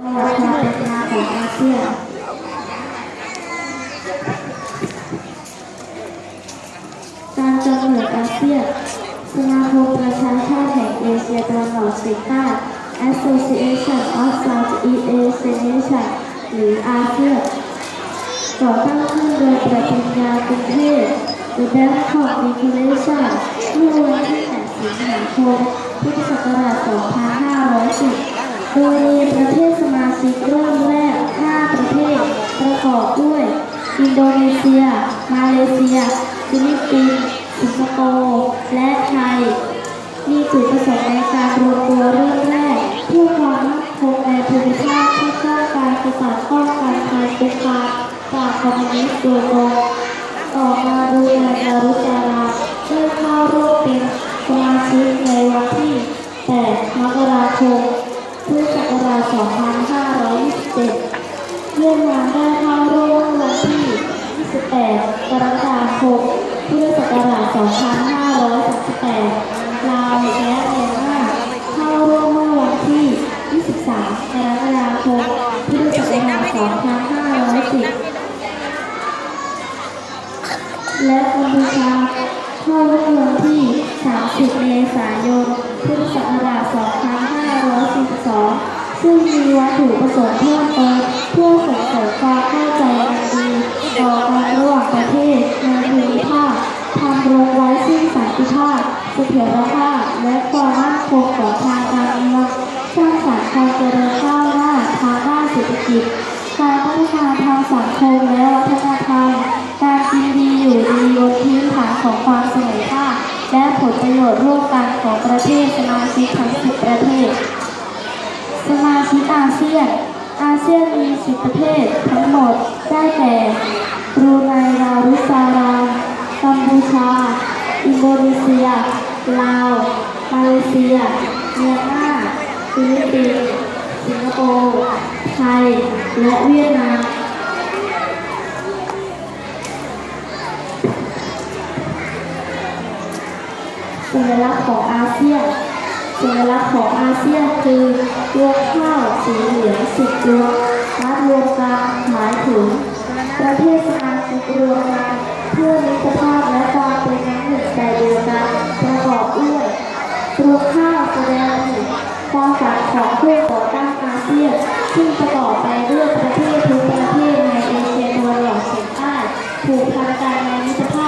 การกำเนิดอาเซียนสมาคมประชาชาติแห่งเอเชียตะวันออกเฉียงใต้ Association of Southeast Asian Nations หรืออาเซียนก่อตั้งขึ้นโดยประธานาธิบดี The Bangkok Declaration เมื่อวันที่8สิงหาคมพุทธศักราช2510 โดยมีประเทศสมาชิกเริ่มแรก 5 ประเทศ ประกอบด้วย อินโดนีเซีย มาเลเซีย ฟิลิปปินส์ สิงคโปร์ และไทย มีจุดประสงค์ในการรวมตัวเริ่มแรก เพื่อความมั่นคงในภูมิภาคเพื่อสร้างการกำจัดป้องกันภัยคุกคามจากคอมมิวนิสต์โดยตรงต่อมาดูแลดารุจาราได้เข้าร่วมาช2527เวียดนามได้เข้าร่วมวันที่ 28 กรกฎาคม พุทธศักราช 2538ลาวและเมียนมาเข้าร่วมเมื่อวันที่ 23 กรกฎาคม พุทธศักราช 2510 และกัมพูชาเข้าร่วมวันที่ 30 เมษายน มั่นคงขอทางการเมืองสร้างสรรค์ความเจริญก้าวหน้าทางด้านเศรษฐกิจ การพัฒนาทางสังคมและวัฒนธรรม การกินดีอยู่ดีบนพื้นฐานของความเสมอภาคและผลประโยชน์ร่วมกันของประเทศสมาชิกทั้ง10ประเทศ สมาชิกอาเซียน อาเซียนมี10ประเทศทั้งหมดได้แก่บรูไนดารุสารามกัมพูชา อินโดนีเซีย ลาว มาเลเซีย เมียนมา ฟิลิปปินส์สิงคโปร์ ไทย และเวียดนามสัญลักษณ์ของอาเซียนสัญลักษณ์ของอาเซียนคือรวงข้าวสีเหลืองสิบรวงมัดรวมกันหมายถึงประเทศสมาชิกรวมกัน 掌